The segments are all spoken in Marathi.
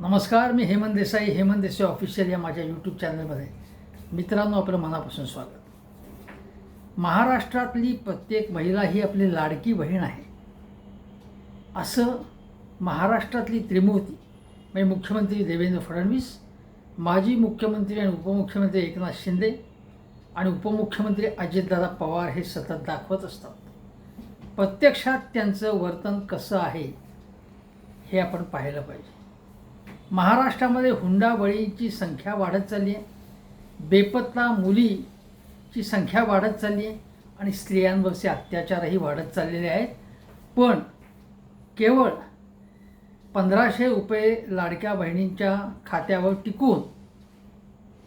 नमस्कार मी हेमंत देसाई हेमंत देसाई ऑफिशियल या माझ्या यूट्यूब चॅनलमध्ये मित्रांनो आपलं मनापासून स्वागत. महाराष्ट्रातली प्रत्येक महिला ही आपली लाडकी बहीण आहे. असं महाराष्ट्रातली त्रिमूर्ती म्हणजे मुख्यमंत्री देवेंद्र फडणवीस माजी मुख्यमंत्री आणि उपमुख्यमंत्री एकनाथ शिंदे आणि उपमुख्यमंत्री अजितदादा पवार हे सतत दाखवत असतात. प्रत्यक्षात त्यांचं वर्तन कसं आहे हे आपण पाहिलं पाहिजे. महाराष्ट्रामध्ये हुंडाबळीची संख्या वाढत चालली आहे. बेपत्ता मुलीची संख्या वाढत चालली आहे आणि स्त्रियांवरचे अत्याचारही वाढत चाललेले आहेत. पण केवळ पंधराशे रुपये लाडक्या बहिणींच्या खात्यावर टिकून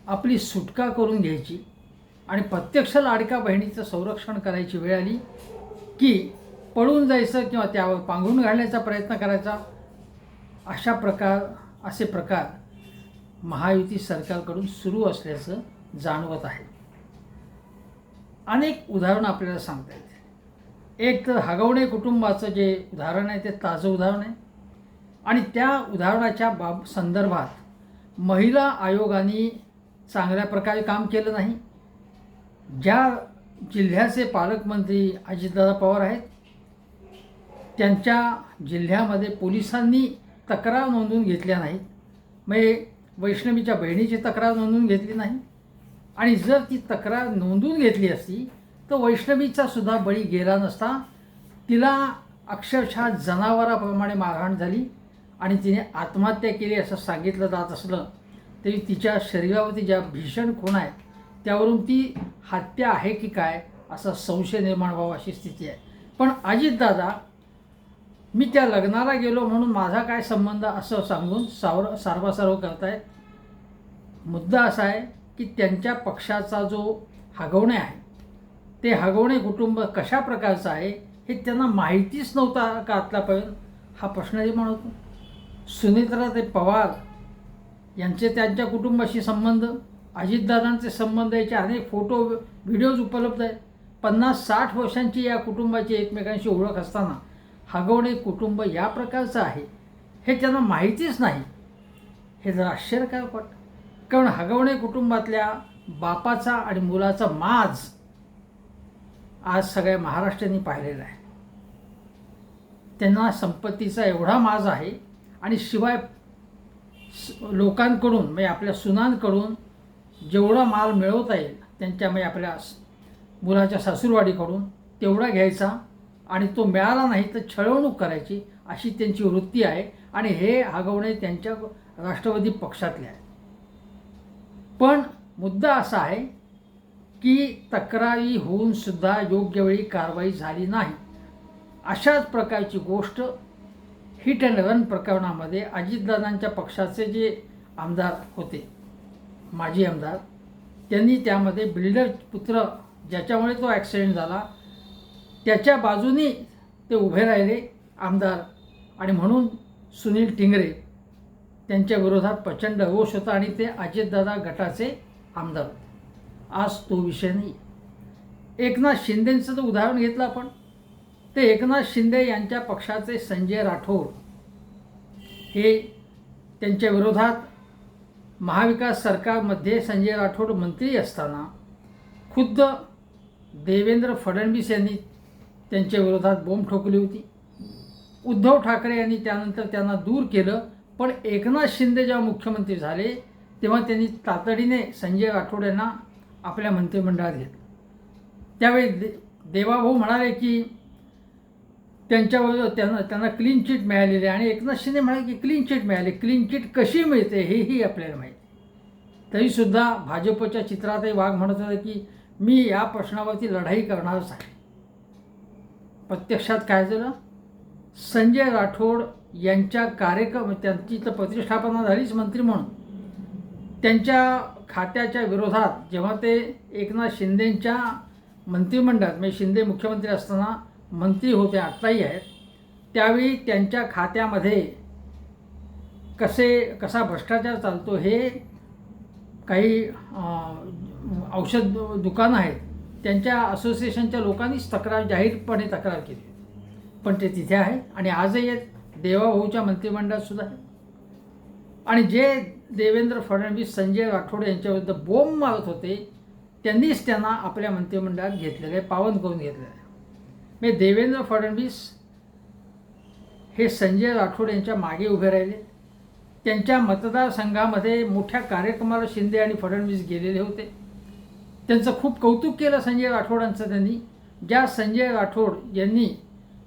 आपली सुटका करून घ्यायची आणि प्रत्यक्ष लाडक्या बहिणीचं संरक्षण करायची वेळ आली की पळून जायचं किंवा त्यावर पांघरून घालण्याचा प्रयत्न करायचा अशा प्रकार असे प्रकार महायुती सरकारकडून सुरू असल्याचं जाणवत आहे. अनेक उदाहरणं आपल्याला सांगता येतील. एक तर हगवणे कुटुंबाचं जे उदाहरण आहे ते ताजं उदाहरण आहे. आणि त्या उदाहरणाच्या बाब संदर्भात महिला आयोगाने चांगल्या प्रकारे काम केलं नाही. ज्या जिल्ह्याचे पालकमंत्री अजितदादा पवार आहेत त्यांच्या जिल्ह्यामध्ये पोलिसांनी तक्रार नोंदवून घेतल्या नाहीत. मग वैष्णवीच्या बहिणीची तक्रार नोंदवून घेतली नाही. आणि जर ती तक्रार नोंदवून घेतली असती तर वैष्णवीचा सुद्धा बळी गेला नसता. तिला अक्षरशः जनावराप्रमाणे मारहाण झाली आणि तिने आत्महत्या केली असं सांगितलं जात असलं तरी तिच्या शरीरावरती ज्या भीषण खूण आहे त्यावरून ती हत्या आहे की काय असा संशय निर्माण व्हावा अशी स्थिती आहे. पण अजितदादा मी त्या लग्नाला गेलो म्हणून माझा काय संबंध असं सांगून सावर सारवासारव करतायत मुद्दा असा आहे की त्यांच्या पक्षाचा जो हगवणे आहे ते हगवणे कुटुंब कशा प्रकारचं आहे हे त्यांना माहितीच नव्हता का आत्तापर्यंत हा प्रश्न निर्माण होतो. सुनीत्रा ते पवार यांचे त्यांच्या कुटुंबाशी संबंध अजितदादांचे संबंध याचे अनेक फोटो व्हिडिओज उपलब्ध आहेत. पन्नास साठ वर्षांची या कुटुंबाची एकमेकांशी ओळख असताना हगवणे कुटुंब या प्रकारचं आहे हे त्यांना माहितीच नाही. हे जर आश्चर्यकारक वाटतं. कारण हगवणे कुटुंबातल्या बापाचा आणि मुलाचा माज आज सगळ्या महाराष्ट्राने पाहिलेला आहे. त्यांना संपत्तीचा एवढा माज आहे आणि शिवाय लोकांकडून म्हणजे आपल्या सुनांकडून जेवढा माल मिळवता येईल त्यांच्या म्हणजे आपल्या मुलाच्या सासूरवाडीकडून तेवढा घ्यायचा आणि तो मिळाला नाही तर छळवणूक करायची अशी त्यांची वृत्ती आहे आणि हे हगवणे त्यांच्या राष्ट्रवादी पक्षातले आहे. पण मुद्दा असा आहे की तक्रारी होऊन सुद्धा योग्य वेळी कारवाई झाली नाही. अशाच प्रकारची गोष्ट हिट अँड रन प्रकरणामध्ये अजितदादांच्या पक्षाचे जे आमदार होते माजी आमदार त्यांनी त्यामध्ये बिल्डर पुत्र ज्याच्यामुळे तो ॲक्सिडेंट झाला त्याच्या बाजूनी ते उभे राहिले आमदार. आणि म्हणून सुनील टिंगरे त्यांच्या विरोधात प्रचंड रोष होता आणि ते अजितदादा गटाचे आमदार होते. आज तो विषय नाही. एकनाथ शिंदेंचं जर उदाहरण घेतलं आपण. ते एकनाथ शिंदे यांच्या पक्षाचे संजय राठोड हे त्यांच्या विरोधात महाविकास सरकारमध्ये संजय राठोड मंत्री असताना खुद्द देवेंद्र फडणवीस यांनी त्यांच्या विरोधात बोंब ठोकली होती. उद्धव ठाकरे यांनी त्यानंतर त्यांना दूर केलं पण एकनाथ शिंदे जेव्हा मुख्यमंत्री झाले तेव्हा त्यांनी तातडीने संजय राठोड यांना आपल्या मंत्रिमंडळात घेतलं. त्यावेळी दे देवाभाऊ म्हणाले की त्यांच्याबरोबर त्यांना त्यांना क्लीन चिट मिळालेली आहे आणि एकनाथ शिंदे म्हणाले की क्लीन चिट मिळाली. क्लीन चिट कशी मिळते हेही आपल्याला माहिती तरीसुद्धा भाजपच्या चित्रातही वाघ म्हणत होता की मी या प्रश्नावरती लढाई करणारच आहे प्रत्यक्षात काय झालं? संजय राठोड यांच्या कार्यक्रम म्हणजे त्यांची तर प्रतिष्ठापना झालीच मंत्री म्हणून. त्यांच्या खात्याच्या विरोधात जेव्हा ते एकनाथ शिंदेंच्या मंत्रिमंडळात म्हणजे शिंदे मुख्यमंत्री असताना मंत्री होते आत्ताही आहेत त्यावेळी त्यांच्या खात्यामध्ये कसे कसा भ्रष्टाचार चालतो हे काही औषध दुकानं आहेत त्यांच्या असोसिएशनच्या लोकांनीच तक्रार जाहीरपणे तक्रार केली. पण ते तिथे आहे आणि आजही आहेत. देवाभाऊच्या मंत्रिमंडळात सुद्धा आहे. आणि जे देवेंद्र फडणवीस संजय राठोड यांच्याविरुद्ध बोंब मारत होते त्यांनीच त्यांना आपल्या मंत्रिमंडळात घेतलेलं आहे पावन करून घेतलेलं. आहे म्हणजे देवेंद्र फडणवीस हे संजय राठोड यांच्या मागे उभे राहिले. त्यांच्या मतदारसंघामध्ये मोठ्या कार्यक्रमाला शिंदे आणि फडणवीस गेलेले होते. त्यांचं खूप कौतुक केलं संजय राठोडांचं त्यांनी. ज्या संजय राठोड यांनी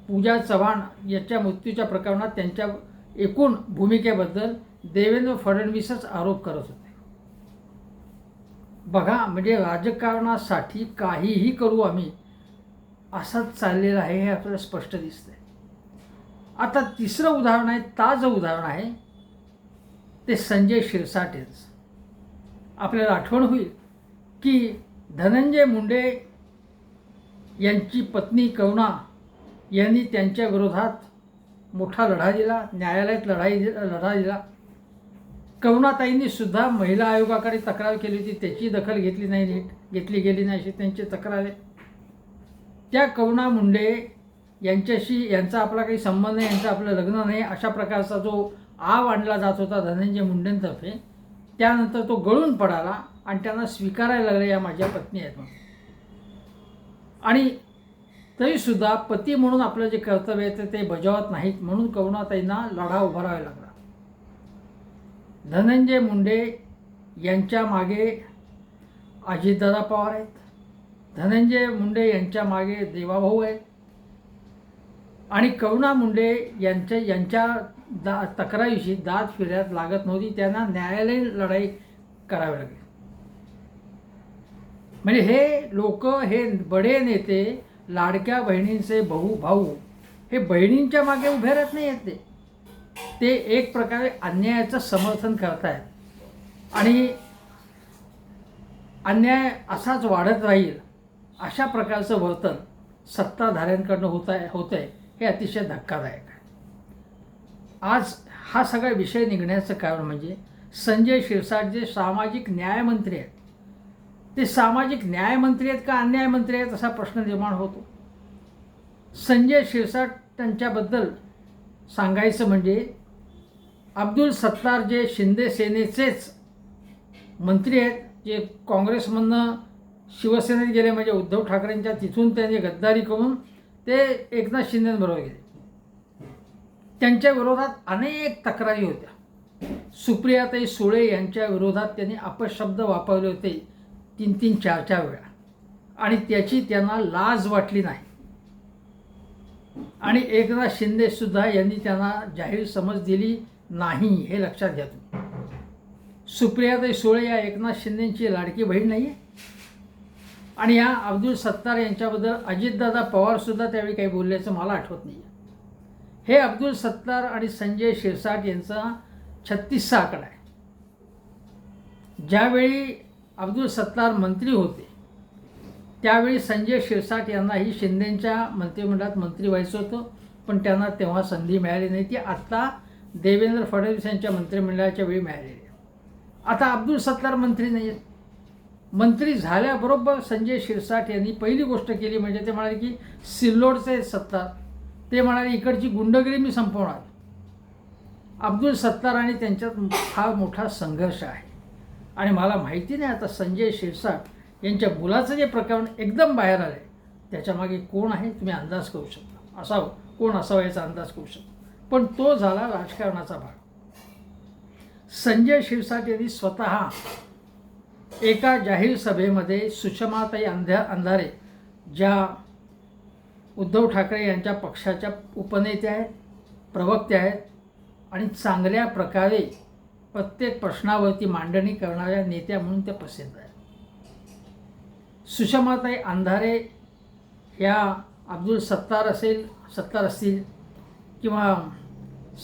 पूजा चव्हाण यांच्या मृत्यूच्या प्रकरणात त्यांच्या एकूण भूमिकेबद्दल देवेंद्र फडणवीसच आरोप करत होते. बघा म्हणजे राजकारणासाठी काहीही करू आम्ही असंच चाललेला आहे हे आपल्याला स्पष्ट दिसतंय. आता तिसरं उदाहरण आहे ताजं उदाहरण आहे ते संजय शिरसाटेच आपल्याला आठवण होईल की धनंजय मुंडे यांची पत्नी करुणा यांनी त्यांच्या विरोधात मोठा लढा दिला न्यायालयात लढाई लढा दिला. करुणाताईंनी सुद्धा महिला आयोगाकडे तक्रार केली होती. त्याची दखल घेतली नाही नीट घेतली गेली नाही अशी त्यांची तक्रार आहे. त्या करुणा मुंडे यांच्याशी यांचा आपला काही संबंध नाही यांचं आपलं लग्न नाही अशा प्रकारचा जो आव आणला जात होता धनंजय मुंडेंतर्फे त्यानंतर तो गळून पडाला. आणि त्यांना स्वीकारायला लागले या माझ्या पत्नी आहेत म्हणून. आणि तरीसुद्धा पती म्हणून आपलं जे कर्तव्य आहे ते- बजावत नाहीत म्हणून करुणाताईंना लढा उभारावा लागला. धनंजय मुंडे यांच्या मागे अजितदादा पवार आहेत. धनंजय मुंडे यांच्या मागे देवाभाऊ आहेत. आणि करुणा मुंडे यांच्या यांच्या दा तक्रारीशी दाद फिर्यात लागत नव्हती. त्यांना न्यायालयीन लढाई करावी लागली. म्हणजे हे लोक हे बडे नेते लाडक्या बहिणींचे भाऊ भाऊ हे बहिणींच्या मागे उभे राहत नाही येत ते. ते एक प्रकारे अन्यायाचं समर्थन करतायत. आणि अन्याय असाच वाढत राहील अशा प्रकारचं वर्तन सत्ताधाऱ्यांकडनं होत आहे होतं आहे हे अतिशय धक्कादायक आहे. आज हा सगळा विषय निघण्याचं कारण म्हणजे संजय शिरसाट जे सामाजिक न्यायमंत्री आहेत ते सामाजिक न्यायमंत्री आहेत का अन्यायमंत्री आहेत असा प्रश्न निर्माण होतो. संजय शिरसाट त्यांच्याबद्दल सांगायचं म्हणजे अब्दुल सत्तार जे शिंदे सेनेचेच मंत्री आहेत जे काँग्रेसमधनं शिवसेनेत गेले म्हणजे उद्धव ठाकरेंच्या तिथून त्यांनी गद्दारी करून ते एकनाथ शिंदेबरोबर गेले. त्यांच्या विरोधात अनेक तक्रारी होत्या. सुप्रियाताई सुळे यांच्या विरोधात त्यांनी अपशब्द वापरले होते. तीन तीन चार चार वेळा. आणि त्याची त्यांना लाज वाटली नाही. आणि एकनाथ शिंदेसुद्धा यांनी त्यांना जाहीर समज दिली नाही हे लक्षात घ्या तुम्ही. सुप्रियाताई सुळे या एकनाथ शिंदेची लाडकी बहीण नाही आहे आणि या अब्दुल सत्तार यांच्याबद्दल अजितदादा पवारसुद्धा त्यावेळी काही बोलल्याचं मला आठवत नाही हे अब्दुल सत्तार आणि संजय शिरसाट यांचा छत्तीसचा आकडा आहे. ज्यावेळी अब्दुल सत्तार मंत्री होते. त्यावेळी संजय शिरसाट यांनाही शिंदेंच्या मंत्रिमंडळात मंत्री व्हायचं होतं पण त्यांना तेव्हा संधी मिळाली नाही. ती आत्ता देवेंद्र फडणवीस यांच्या मंत्रिमंडळाच्या वेळी मिळालेली आहे. आता अब्दुल सत्तार मंत्री नाही आहेत मंत्री झाल्याबरोबर संजय शिरसाट यांनी पहिली गोष्ट केली म्हणजे ते म्हणाले की सिल्लोडचे सत्तार. ते म्हणाले इकडची गुंडगिरी मी संपवणार. अब्दुल सत्तार आणि त्यांच्यात हा मोठा संघर्ष आहे. आणि मला माहिती नाही आता संजय शिरसाट यांच्या मुलाचं जे प्रकरण एकदम बाहेर आलं आहे त्याच्यामागे कोण आहे तुम्ही अंदाज करू शकता. असावं. कोण असावा याचा अंदाज करू शकता. पण तो झाला राजकारणाचा भाग. संजय शिरसाट यांनी स्वतः एका जाहीर सभेमध्ये सुषमाताई अंध्या अंधारे ज्या उद्धव ठाकरे यांच्या पक्षाच्या उपनेत्या आहेत प्रवक्त्या आहेत आणि चांगल्या प्रकारे प्रत्येक प्रश्नावरती मांडणी करणाऱ्या नेत्या म्हणून त्या प्रसिद्ध आहेत. सुषमाताई अंधारे ह्या अब्दुल सत्तार असेल सत्तार असतील किंवा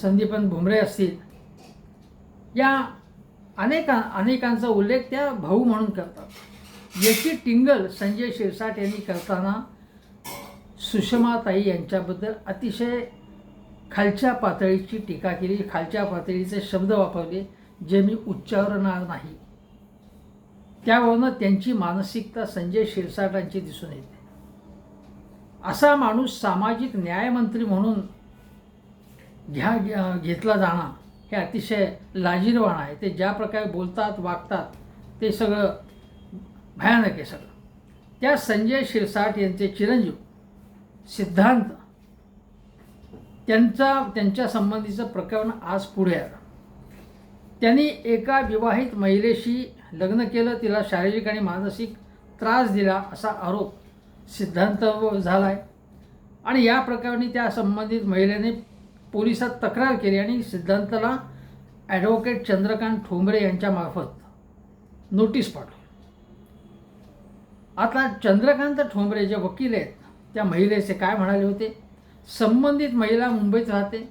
संदीपन भुमरे असतील या अनेका अनेकांचा उल्लेख त्या भाऊ म्हणून करतात. याची टिंगल संजय शिरसाट यांनी करताना सुषमाताई यांच्याबद्दल अतिशय खालच्या पातळीची टीका केली खालच्या पातळीचे शब्द वापरले जे मी उच्चारणार नाही. त्यावरनं त्यांची मानसिकता संजय शिरसाटांची दिसून येते. असा माणूस सामाजिक न्यायमंत्री म्हणून घ्या घेतला जाणं हे अतिशय लाजीरवाण आहे. ते ज्या प्रकारे बोलतात वागतात ते सगळं भयानक आहे सगळं. त्या संजय शिरसाट यांचे चिरंजीव सिद्धांत त्यांचा त्यांच्या संबंधीचं प्रकरण आज पुढे आलं. त्यांनी एका विवाहित महिलेशी लग्न केलं तिला शारीरिक आणि मानसिक त्रास दिला असा आरोप सिद्धांत झाला आहे आणि या प्रकरणी त्या संबंधित महिलेने पोलिसात तक्रार केली आणि सिद्धांतला ॲडव्होकेट चंद्रकांत ठोंबरे यांच्यामार्फत नोटीस पाठवली. आता चंद्रकांत ठोंबरे जे वकील आहेत त्या महिलेचे काय म्हणाले होते? संबंधित महिला मुंबईत राहते.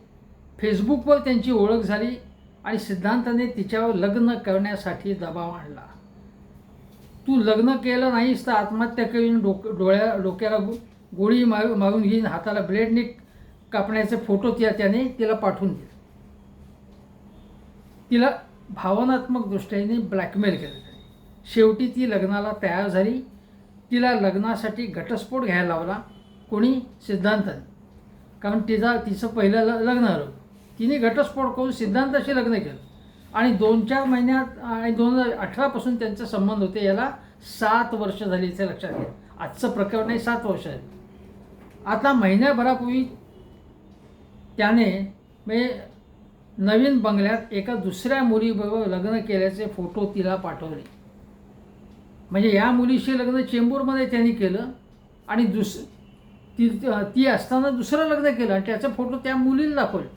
फेसबुकवर त्यांची ओळख झाली आणि सिद्धांताने तिच्यावर लग्न करण्यासाठी दबाव आणला. तू लग्न केलं नाहीस तर आत्महत्या करीन डोक डोळ्या डोक्याला गोळी मार मारून घेईन हाताला ब्लेडने कापण्याचे फोटो त्या त्याने तिला पाठवून दिले. तिला भावनात्मक दृष्टीने ब्लॅकमेल केलं शेवटी ती लग्नाला तयार झाली. तिला लग्नासाठी घटस्फोट घ्यायला लावला. कोणी? सिद्धांताने. कारण तिचा तिचं पहिलं ल लग्न आलं. तिने घटस्फोट करून सिद्धांताशी लग्न केलं. आणि दोन चार महिन्यात आणि दोन हजार अठरापासून त्यांचे संबंध होते. याला सात वर्ष झाली इथे लक्षात घ्या. आजचं प्रकरण आहे सात वर्ष आहे. आता महिन्याभरापूर्वी त्याने म्हणजे नवीन बंगल्यात एका दुसऱ्या मुलीबरोबर लग्न केल्याचे फोटो तिला पाठवले. म्हणजे या मुलीशी लग्न चेंबूरमध्ये त्यांनी केलं. आणि दुस ती ती असताना दुसरं लग्न केलं आणि त्याचा फोटो त्या मुलीला दाखवले.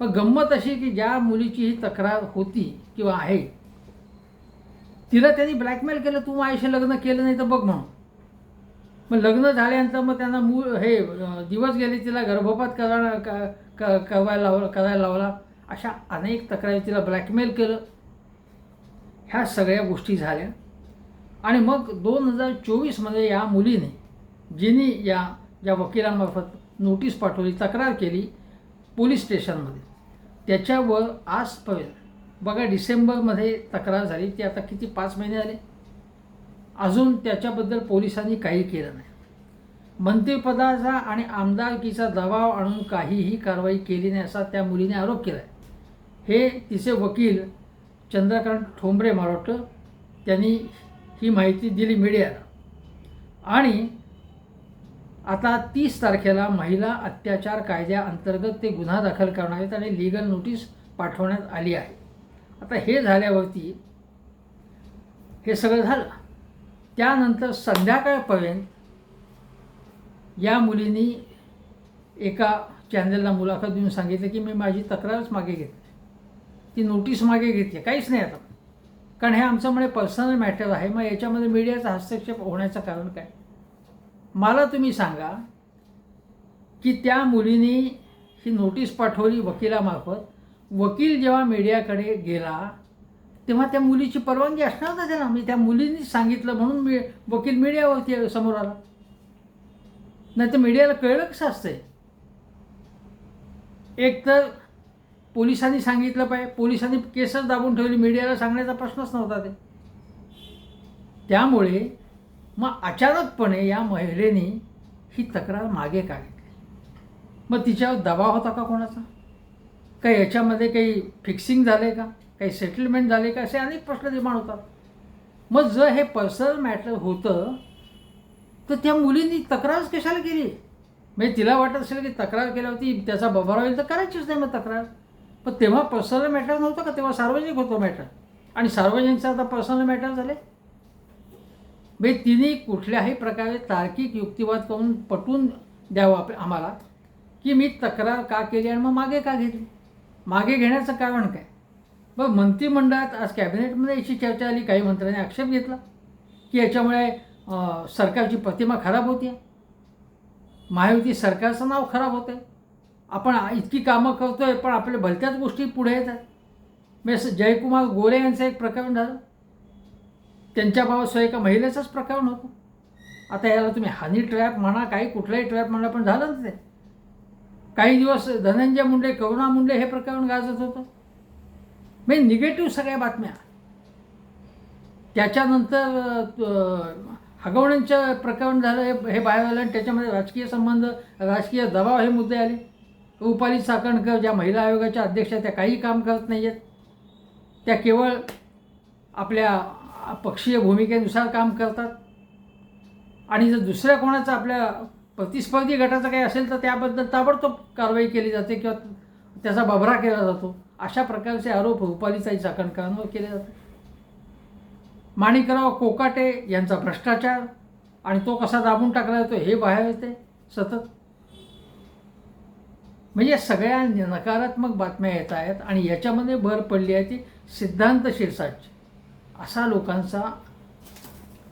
पण गंमत अशी की ज्या मुलीची ही तक्रार होती किंवा आहे तिला त्यांनी ब्लॅकमेल केलं तू माझ्याशी लग्न केलं नाही तर बघ म्हणून. मग लग्न झाल्यानंतर मग त्यांना मूळ हे दिवस गेले तिला गर्भपात करा क- क- करायला लावला करायला लावला. अशा अनेक तक्रारी तिला ब्लॅकमेल केलं. ह्या सगळ्या गोष्टी झाल्या. आणि मग दोन हजार चोवीसमध्ये या मुलीने जिने या ज्या वकिलांमार्फत नोटीस पाठवली तक्रार केली पोलीस स्टेशनमध्ये. त्याच्यावर आजपर्यंत बघा डिसेंबरमध्ये तक्रार झाली. ती आता किती पाच महिने झाले? अजून त्याच्याबद्दल पोलिसांनी काही केलं नाही. मंत्रिपदाचा आणि आमदारकीचा दबाव आणून काहीही कारवाई केली नाही असा त्या मुलीने आरोप केला आहे हे तिचे वकील चंद्रकांत ठोंबरे मला वाटतं त्यांनी ही माहिती दिली मीडियाला. आणि आता तीस तारखेला महिला अत्याचार कायद्याअंतर्गत ते गुन्हा दाखल करणार आहेत आणि लिगल नोटीस पाठवण्यात आली आहे. आता हे झाल्यावरती हे सगळं झालं. त्यानंतर संध्याकाळपर्यंत या मुलींनी एका चॅनलला मुलाखत देऊन सांगितलं की मी माझी तक्रारच मागे घेतली. ती नोटीस मागे घेतली. काहीच नाही आता. कारण हे आमचं म्हणजे पर्सनल मॅटर आहे. मग याच्यामध्ये मीडियाचा हस्तक्षेप होण्याचं कारण काय? मला तुम्ही सांगा की त्या मुलीने ही नोटीस पाठवली वकिलामार्फत. वकील जेव्हा मीडियाकडे गेला तेव्हा त्या मुलीची परवानगी असणार ना त्याला. मी त्या मुलींनी सांगितलं म्हणून मी वकील मीडियावरती समोर आला. नाही तर मीडियाला कळलं कसं असतंय? एक तर पोलिसांनी सांगितलं पाहिजे. पोलिसांनी केसच दाबून ठेवली. मीडियाला सांगण्याचा प्रश्नच नव्हता ते. त्यामुळे मग अचानकपणे या महिलेने ही तक्रार मागे का घेतली मग तिच्यावर दबाव होता का कोणाचा? काही याच्यामध्ये काही फिक्सिंग झाले का? काही सेटलमेंट झाले का? असे अनेक प्रश्न निर्माण होतात. मग जर हे पर्सनल मॅटर होतं तर त्या मुलींनी तक्रारच कशाला केली? म्हणजे तिला वाटत असेल की तक्रार केल्यावरती त्याचा बबारा होईल तर करायचीच नाही मग तक्रार. पण तेव्हा पर्सनल मॅटर नव्हतं का? तेव्हा सार्वजनिक होतं मॅटर आणि सार्वजनिकचं आता पर्सनल मॅटर झाले म्हणजे तिने कुठल्याही प्रकारे तार्किक युक्तिवाद करून पटवून द्यावं आप आम्हाला की मी तक्रार का केली आणि मग मागे का घेतली? मागे घेण्याचं कारण काय? मग मंत्रिमंडळात आज कॅबिनेटमध्ये याची चर्चा आली काही मंत्र्यांनी आक्षेप घेतला की याच्यामुळे सरकारची प्रतिमा खराब होती महायुती सरकारचं नाव खराब होतं आहे आपण इतकी कामं करतो आहे पण आपल्या भलत्याच गोष्टी पुढे येत आहेत म्हणजे जयकुमार गोरे यांचं एक प्रकरण झालं. त्यांच्या भावासह एका महिलेचंच प्रकरण होतं आता याला तुम्ही हनी ट्रॅप म्हणा काही कुठलाही ट्रॅप म्हणा पण झालं ते. काही दिवस धनंजय मुंडे करुणा मुंडे हे प्रकरण गाजत होतं. म्हणजे निगेटिव्ह सगळ्या बातम्या. त्याच्यानंतर हगवण्यांचं प्रकरण झालं हे हे बाहेर आलं आणि त्याच्यामध्ये राजकीय संबंध राजकीय दबाव हे मुद्दे आले. रुपाली साकणकर ज्या महिला आयोगाच्या अध्यक्ष आहेत त्या काही काम करत नाही आहेत त्या केवळ आपल्या पक्षीय भूमिकेनुसार काम करतात. आणि जर दुसऱ्या कोणाचं आपल्या प्रतिस्पर्धी गटाचं काही असेल तर त्याबद्दल ताबडतोब कारवाई केली जाते किंवा त्याचा बभरा केला जातो. अशा प्रकारचे आरोप रुपालीताई चाकणकरांवर केले जातात माणिकराव कोकाटे यांचा भ्रष्टाचार आणि तो कसा दाबून टाकला जातो हे बाहेर येते सतत. म्हणजे सगळ्या नकारात्मक बातम्या येत आहेत आणि याच्यामध्ये भर पडली आहे ती सिद्धांत शिरसाटची. असा लोकांचा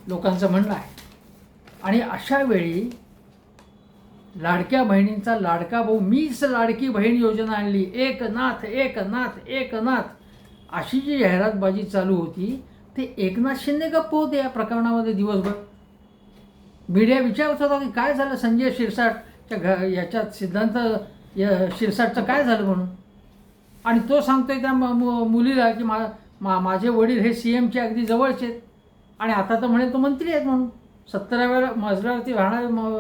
लोकांचं म्हणणं आहे. आणि अशा वेळी लाडक्या बहिणींचा लाडका भाऊ मीच लाडकी बहीण योजना आणली. एक नाथ एक नाथ एक नाथ अशी जी जाहिरातबाजी चालू होती ते एकनाथ शिंदे गप्प होते या प्रकरणामध्ये दिवसभर. मीडिया विचारत होता की काय झालं संजय शिरसाटच्या घ याच्यात सिद्धांत या शिरसाटचं काय झालं म्हणून? आणि तो सांगतोय त्या मु- मुलीला की मा मा माझे वडील हे सी एमचे अगदी जवळचे आहेत. आणि आता तर म्हणे तो मंत्री आहेत म्हणून. सत्तराव्या मजल्यावरती राहणारे म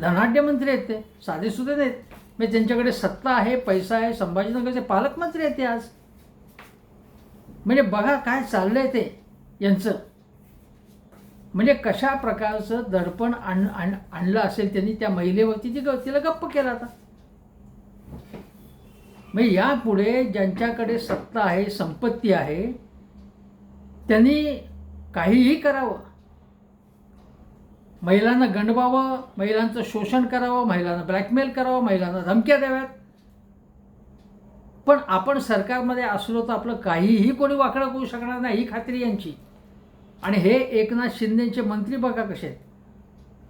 धनाढ्य मंत्री आहेत ते. साधेसुधे नाहीत. म्हणजे त्यांच्याकडे सत्ता आहे पैसा आहे संभाजीनगरचे पालकमंत्री आहेत ते आज. म्हणजे बघा काय चाललं आहे ते यांचं. म्हणजे कशा प्रकारचं दडपण आण आण आणलं असेल त्यांनी त्या महिलेवरती ती ग तिला गप्प केला आता. म्हणजे यापुढे ज्यांच्याकडे सत्ता आहे संपत्ती आहे त्यांनी काहीही करावं. महिलांना गंडवावं महिलांचं शोषण करावं महिलांना ब्लॅकमेल करावं महिलांना धमक्या द्याव्यात. पण आपण सरकारमध्ये असलो तर आपलं काहीही कोणी वाकडं करू शकणार नाही ही खात्री यांची. आणि हे एकनाथ शिंदेचे मंत्री बघा कसे आहेत.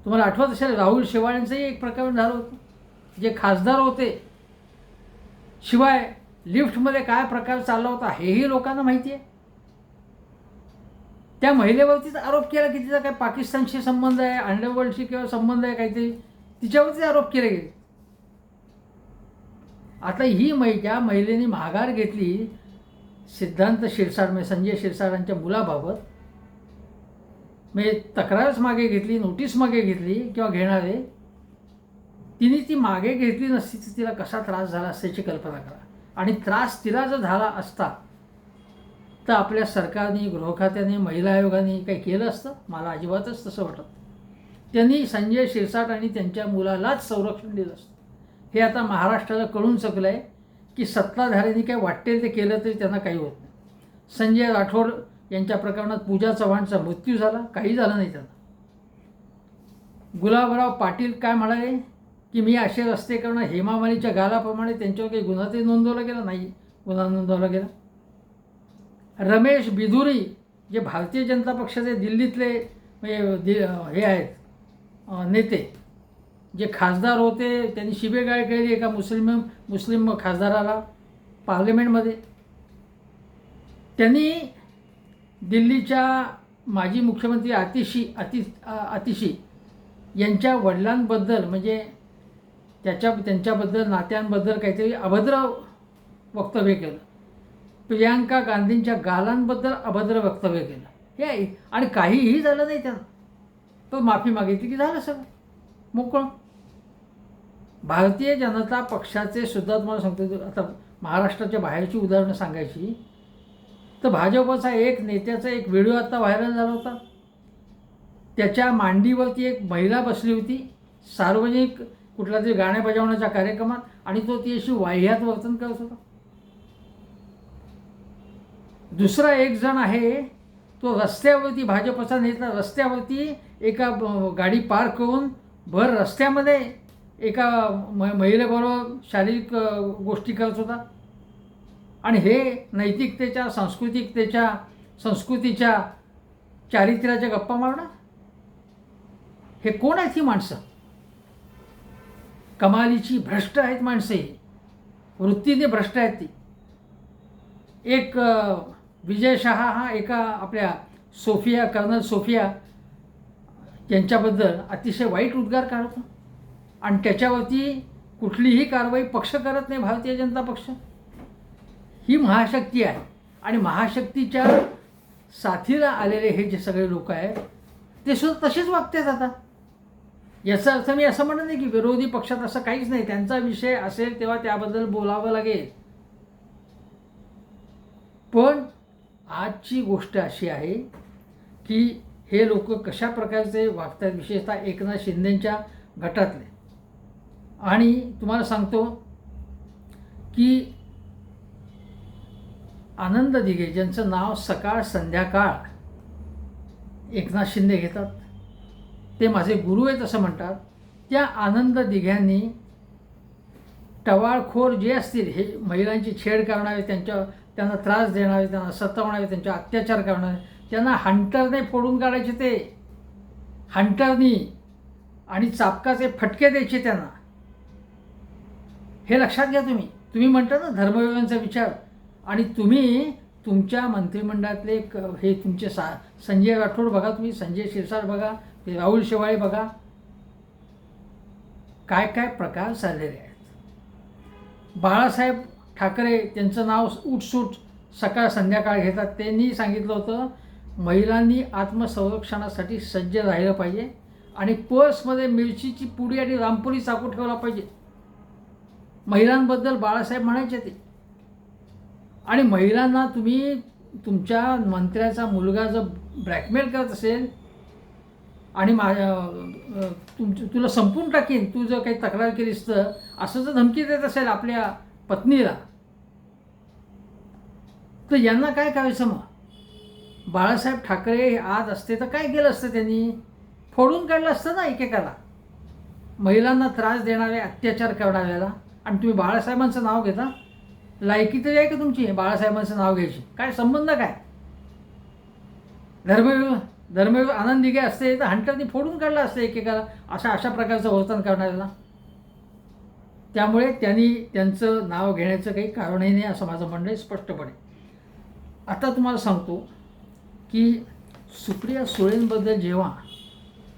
तुम्हाला आठवत असेल राहुल शेवाळ्यांचंही एक प्रकरण झालं होतं. जे खासदार होते शिवाय लिफ्टमध्ये काय प्रकार चालला होता हेही लोकांना माहिती आहे त्या महिलेवरतीच आरोप केला की तिचा काय पाकिस्तानशी संबंध आहे अंडरवर्ल्डशी किंवा संबंध आहे काहीतरी तिच्यावरतीच आरोप केले गेले. आता ही मै ज्या महिलेने माघार घेतली सिद्धांत शिरसाट म्हणजे संजय शिरसाटांच्या मुलाबाबत. म्हणजे तक्रारच मागे घेतली नोटीस मागे घेतली किंवा घेणारे. तिने ती मागे घेतली नसती तर तिला कसा त्रास झाला असल्याची कल्पना करा. आणि त्रास तिला जर झाला असता तर आपल्या सरकारने गृहखात्याने महिला आयोगाने काही केलं असतं? मला अजिबातच तसं वाटत त्यांनी संजय शिरसाट आणि त्यांच्या मुलालाच संरक्षण दिलं असतं. हे आता महाराष्ट्राला कळून चुकलं आहे की सत्ताधाऱ्यांनी काय वाटेल ते केलं तरी त्यांना काही होत नाही. संजय राठोड यांच्या प्रकरणात पूजा चव्हाणचा मृत्यू झाला काही झालं नाही त्यांना. गुलाबराव पाटील काय म्हणाले? की मी असे रस्ते करणं हेमामालीच्या गालाप्रमाणे त्यांच्यावर काही गुन्हा ते नोंदवला गेला नाही? गुन्हा नोंदवला गेला? रमेश बिधुरी जे भारतीय जनता पक्षाचे दिल्लीतले म्हणजे दि हे आहेत नेते जे खासदार होते त्यांनी शिबेगाळ केली एका मुस्लिम मुस्लिम खासदाराला पार्लमेंटमध्ये त्यांनी दिल्लीच्या माजी मुख्यमंत्री आतिशी अति अतिशी यांच्या वडिलांबद्दल म्हणजे त्याच्या त्यांच्याबद्दल नात्यांबद्दल काहीतरी अभद्र वक्तव्य केलं. प्रियांका गांधींच्या गालांबद्दल अभद्र वक्तव्य केलं. हे आहे. आणि काहीही झालं नाही त्यानं. तो माफी मागितली की झालं सगळं. मोकळं. भारतीय जनता पक्षाचे सुद्धा तुम्हाला सांगतो आता महाराष्ट्राच्या बाहेरची उदाहरणं सांगायची. तर भाजपचा एक नेत्याचा एक व्हिडिओ आता व्हायरल झाला होता. त्याच्या मांडीवरती एक महिला बसली होती. सार्वजनिक कुठल्या तरी गाण्या बजावण्याच्या कार्यक्रमात आणि तो ती अशी वाह्यात वर्तन करत होता. दुसरा एक जण आहे तो रस्त्यावरती भाजपचा नेता रस्त्यावरती एका गाडी पार्क करून भर रस्त्यामध्ये एका म महिलेबरोबर शारीरिक गोष्टी करत होता. आणि हे नैतिकतेच्या सांस्कृतिकतेच्या संस्कृतीच्या चारित्र्याच्या गप्पा मारणार? हे कोण आहेत ही माणसं? कमालीची भ्रष्ट आहेत माणसे. वृत्तीने भ्रष्ट आहेत ती. एक विजय शहा हा एका आपल्या सोफिया कर्नल सोफिया यांच्याबद्दल अतिशय वाईट उद्गार काढतो आणि त्याच्यावरती कुठलीही कारवाई पक्ष करत नाही भारतीय जनता पक्ष. ही महाशक्ती आहे. आणि महाशक्तीच्या साथीला आलेले हे जे सगळे लोक आहेत ते सुद्धा तसेच वागतात आता. याचा अर्थ मी असं म्हणत नाही की विरोधी पक्षात असं काहीच नाही. त्यांचा विषय असेल तेव्हा त्याबद्दल बोलावं लागेल. पण आजची गोष्ट अशी आहे की हे लोक कशा प्रकारचे वागतात विशेषतः एकनाथ शिंदेच्या गटातले. आणि तुम्हाला सांगतो की आनंद दिघे ज्यांचं नाव सकाळ संध्याकाळ एकनाथ शिंदे घेतात ते माझे गुरु आहेत असं म्हणतात. त्या आनंद दिघ्यांनी टवाळखोर जे असतील हे महिलांची छेड करणारे त्यांच्या त्यांना त्रास देणारे त्यांना सतावणारे त्यांच्या अत्याचार करणारे त्यांना हंटरने फोडून काढायचे ते. हंटरनी आणि चापकाचे फटके द्यायचे त्यांना. हे लक्षात घ्या तुम्ही. तुम्ही म्हणता ना धर्मविवांचा विचार. आणि तुम्ही तुमच्या मंत्रिमंडळातले हे तुमचे सा संजय राठोड बघा तुम्ही संजय शिरसाट बघा. ते राहुल शेवाळे बघा. काय काय प्रकार चाललेले आहेत. बाळासाहेब ठाकरे त्यांचं नाव उठसूट सकाळ संध्याकाळ घेतात. त्यांनी सांगितलं होतं महिलांनी आत्मसंरक्षणासाठी सज्ज राहिलं पाहिजे आणि पर्समध्ये मिरचीची पुडी आणि रामपुरी चाकू ठेवला पाहिजे. महिलांबद्दल बाळासाहेब म्हणायचे ते. आणि महिलांना तुम्ही तुमच्या मंत्र्याचा मुलगा जर ब्लॅकमेल करत असेल आणि मा तुम तुला संपून टाकीन तू जर काही तक्रार केलीस तर असं जर धमकी देत असेल आपल्या पत्नीला तर यांना काय करायचं मग? बाळासाहेब ठाकरे आज असते तर काय केलं असतं त्यांनी? फोडून काढलं असतं ना एकेकाला. महिलांना त्रास देणारे अत्याचार करणाऱ्याला. आणि तुम्ही बाळासाहेबांचं नाव घेता? लायकी तरी आहे का तुमची? बाळासाहेबांचं नाव घ्यायची. काय संबंध काय? धर्मवीर धर्मवीर आनंद दिघे असते तर हंटरनी फोडून काढलं असतं एकेकाला. अशा अशा प्रकारचं वर्तन करणाऱ्याला. त्यामुळे त्यांनी त्यांचं नाव घेण्याचं काही कारणही नाही असं माझं म्हणणं आहे स्पष्टपणे. आता तुम्हाला सांगतो की सुप्रिया सुळेंबद्दल जेव्हा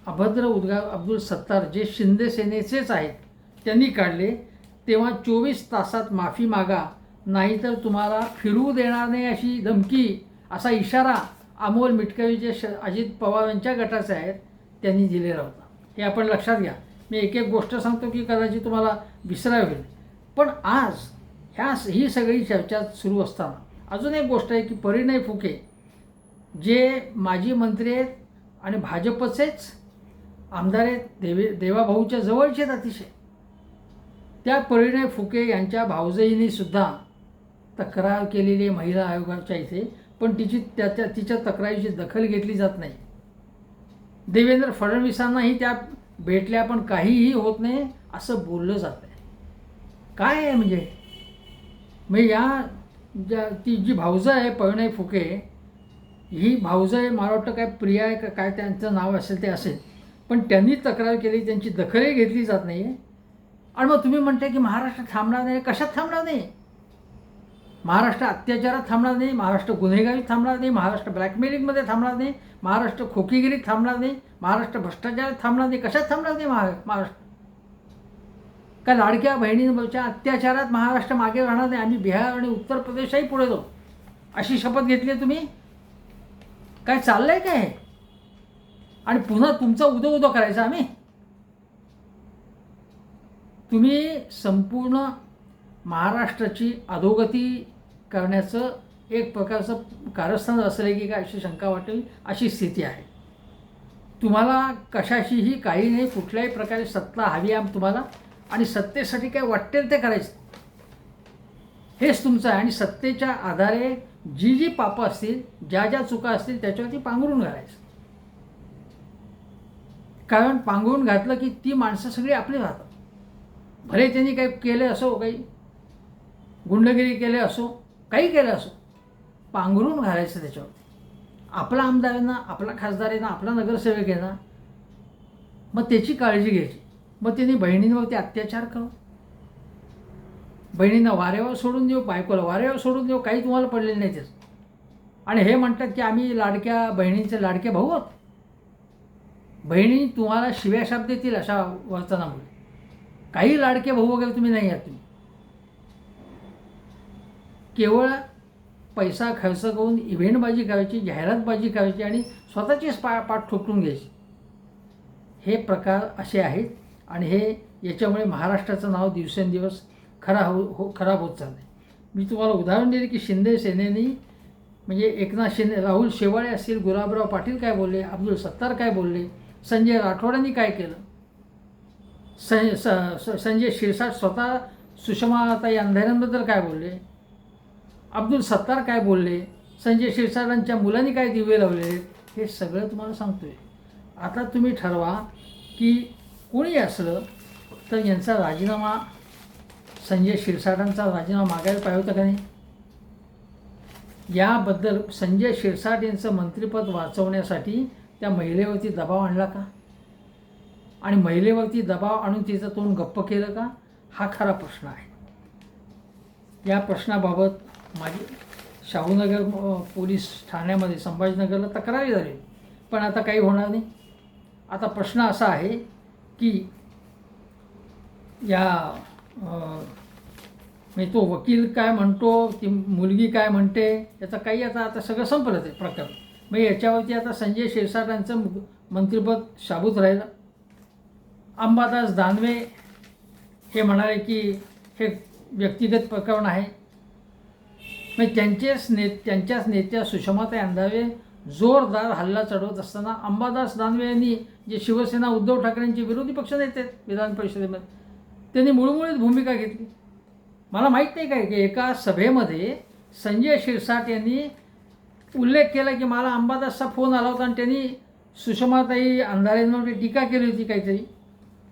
अभद्र उद्गार अब्दुल सत्तार जे शिंदे सेनेचेच आहेत त्यांनी काढले तेव्हा चोवीस तासात माफी मागा नाहीतर तुम्हाला फिरू देणार नाही अशी धमकी असा इशारा अमोल मिटकवी जे श अजित पवार यांच्या गटाचे आहेत त्यांनी दिलेला होता. हे आपण लक्षात घ्या. मी एक एक गोष्ट सांगतो की कदाचित तुम्हाला विसरावी होईल पण आज ह्या ही सगळी चर्चा सुरू असताना अजून एक गोष्ट आहे की परिणय फुके जे माजी मंत्री आहेत आणि भाजपचेच आमदार आहेत देवी देवाभाऊच्या जवळचे आहेत अतिशय. त्या परिणय फुके यांच्या भाऊजईनीसुद्धा तक्रार केलेली आहे महिला आयोगाच्या इथे. पण तिची त्याच्या तिच्या तक्रारीची दखल घेतली जात नाही. देवेंद्र फडणवीसांनाही त्या भेटल्या पण काहीही होत नाही असं बोललं जात आहे. काय आहे म्हणजे? म्हणजे या ज्या ती जी भावजं आहे परिणय फुके ही भावजं आहे मला वाटतं काय प्रिया आहे का काय त्यांचं नाव असेल ते असेल. पण त्यांनी तक्रार केली त्यांची दखलही घेतली जात नाही आहे आणि मग तुम्ही म्हणताय की महाराष्ट्र थांबणार नाही. कशात थांबणार नाही? महाराष्ट्र अत्याचारात थांबणार नाही महाराष्ट्र गुन्हेगारीत थांबणार नाही महाराष्ट्र ब्लॅकमेलिंगमध्ये थांबणार नाही महाराष्ट्र खोकीगिरीत थांबणार नाही महाराष्ट्र भ्रष्टाचारात थांबणार नाही कशात थांबणार नाही महा महाराष्ट्र? का लाडक्या बहिणींवरच्या अत्याचारात महाराष्ट्र मागे राहणार नाही आम्ही बिहार आणि उत्तर प्रदेशही पुढे जाऊ. अशी शपथ घेतली आहे तुम्ही? काय चाललंय काय हे? आणि पुन्हा तुमचा उदो उदो करायचा आम्ही? तुम्ही संपूर्ण महाराष्ट्राची अधोगती करण्याचं एक प्रकारचं कारस्थान असलं की काय अशी शंका वाटेल अशी स्थिती आहे. तुम्हाला कशाशीही काही नाही कुठल्याही प्रकारे सत्ता हवी आहे तुम्हाला आणि सत्तेसाठी काय वाटेल ते करायचं. हेच तुमचं आहे. आणि सत्तेच्या आधारे जी जी पापं असतील ज्या ज्या चुका असतील त्याच्यावरती पांघरून घालायचं. कारण पांघरून घातलं की ती माणसं सगळी आपली राहतात. भले त्यांनी काही केले असो काही गुंडगिरी केले असो काही केलं असो. पांघरून घालायचं त्याच्यावरती. आपला आमदार आहे ना आपला खासदार आहे ना आपला नगरसेवक आहे ना मग त्याची काळजी घ्यायची. मग त्यांनी बहिणींवरती अत्याचार करू बहिणींना वाऱ्यावर सोडून देऊ बायकोला वाऱ्यावर सोडून देऊ काही तुम्हाला पडलेलं नाही त्याचं. आणि हे म्हणतात की आम्ही लाडक्या बहिणींचे लाडके भाऊ आहोत. बहिणी तुम्हाला शिव्या शाप देतील अशा वर्तनामुळे. काही लाडके भाऊ वगैरे तुम्ही नाही आहात तुम्ही. केवळ पैसा खर्च करून इव्हेंटबाजी करायची जाहिरातबाजी करायची आणि स्वतःचीच पा पाठ ठोकून घ्यायची. हे प्रकार असे आहेत आणि हे याच्यामुळे महाराष्ट्राचं नाव दिवसेंदिवस खरा हो हो खराब होत चाललं आहे मी तुम्हाला उदाहरण दिले की शिंदे सेनेनी म्हणजे एकनाथ शिंदे राहुल शेवाळे असतील गुलाबराव पाटील काय बोलले अब्दुल सत्तार काय बोलले संजय राठोडांनी काय केलं? सं स स- संजय शिरसाट स्वतः सुषमाताई अंधाऱ्यांबद्दल काय बोलले? अब्दुल सत्तार काय बोलले? संजय शिरसाटांच्या मुलांनी काय दिवे लावले? हे सगळं तुम्हाला सांगतो आहे आता तुम्ही ठरवा की कोणी असलं तर यांचा राजीनामा संजय शिरसाटांचा राजीनामा मागायला पाहिजे होता का नाही? याबद्दल संजय शिरसाट यांचं मंत्रिपद वाचवण्यासाठी त्या महिलेवरती दबाव आणला का? आणि महिलेवरती दबाव आणून तिचं तोंड गप्प केलं का? हा खरा प्रश्न आहे. या प्रश्नाबाबत माझी शाहूनगर पोलीस ठाण्यामध्ये संभाजीनगरला तक्रारी झाली. पण आता काही होणार नाही. आता प्रश्न असा आहे की या म्हणजे तो वकील काय म्हणतो ती मुलगी काय म्हणते याचं काही आता आता सगळं संपलं ते प्रकरण. मग याच्यावरती आता संजय शिरसाटांचं मंत्रिपद शाबूत राहिलं. अंबादास दानवे हे म्हणाले की हे व्यक्तिगत प्रकरण आहे. मग त्यांचेच ने त्यांच्याच नेत्या सुषमाताई अंधावे जोरदार हल्ला चढवत असताना अंबादास दानवे यांनी जे शिवसेना उद्धव ठाकरेंचे विरोधी पक्ष नेते आहेत विधान परिषदेमध्ये त्यांनी मुळमुळीत भूमिका घेतली. मला माहीत नाही काय की एका सभेमध्ये संजय शिरसाट यांनी उल्लेख केला की मला अंबादासचा फोन आला होता आणि त्यांनी सुषमाताई अंधारेंवर टीका केली होती काहीतरी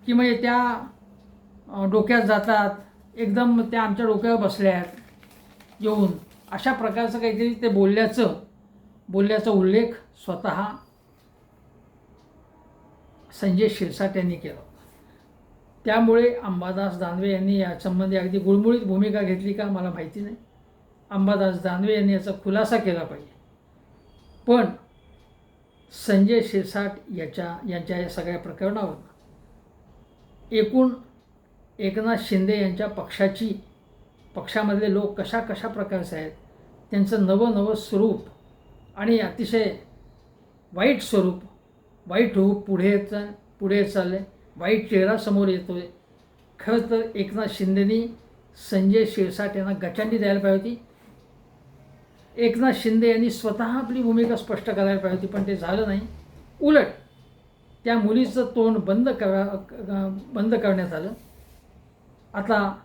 की म्हणजे त्या डोक्यात जातात एकदम त्या आमच्या डोक्यावर बसल्या आहेत येऊन. अशा प्रकारचं काहीतरी ते बोलल्याचं बोलल्याचा उल्लेख स्वतः संजय शिरसाट यांनी केला त्यामुळे अंबादास दानवे यांनी यासंबंधी अगदी गुळमुळीत भूमिका घेतली का मला माहिती नाही. अंबादास दानवे यांनी याचा खुलासा केला पाहिजे. पण संजय शिरसाट याच्या यांच्या या सगळ्या प्रकरणावर एकूण एकनाथ शिंदे यांच्या पक्षाची पक्षामधले लोक कशा कशा प्रकारचे आहेत त्यांचं नवं नवं स्वरूप आणि अतिशय वाईट स्वरूप वाईट रूप पुढे चा पुढे चालले वाईट चेहरा समोर येतो आहे खरं तर एकनाथ शिंदेनी संजय शिरसाट यांना गचांडी द्यायला पाहिजे होती. एकनाथ शिंदे यांनी स्वतः आपली भूमिका स्पष्ट करायला पाहिजे होती पण ते झालं नाही. उलट त्या मुलीचं तोंड बंद करा बंद करण्यात आलं. आता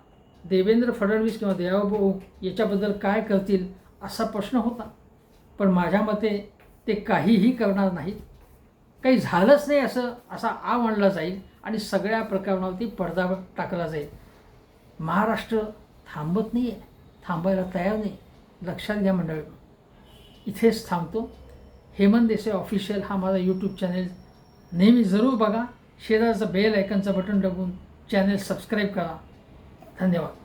देवेंद्र फडणवीस किंवा देवाभाऊ याच्याबद्दल काय करतील असा प्रश्न होता. पण माझ्या मते ते काहीही करणार नाहीत. काही झालंच नाही असं असा आ आणला जाईल आणि सगळ्या प्रकरणावरती पडदा टाकला जाईल. महाराष्ट्र थांबत नाही आहे थांबायला तयार नाही. लक्षात घ्या मंडळी. इथेच थांबतो. हेमंत देसाई ऑफिशियल हा माझा यूट्यूब चॅनेल नेहमी जरूर बघा. शेजारचं बेल आयकनचं बटन दाबून चॅनेल सबस्क्राईब करा. धन्यवाद.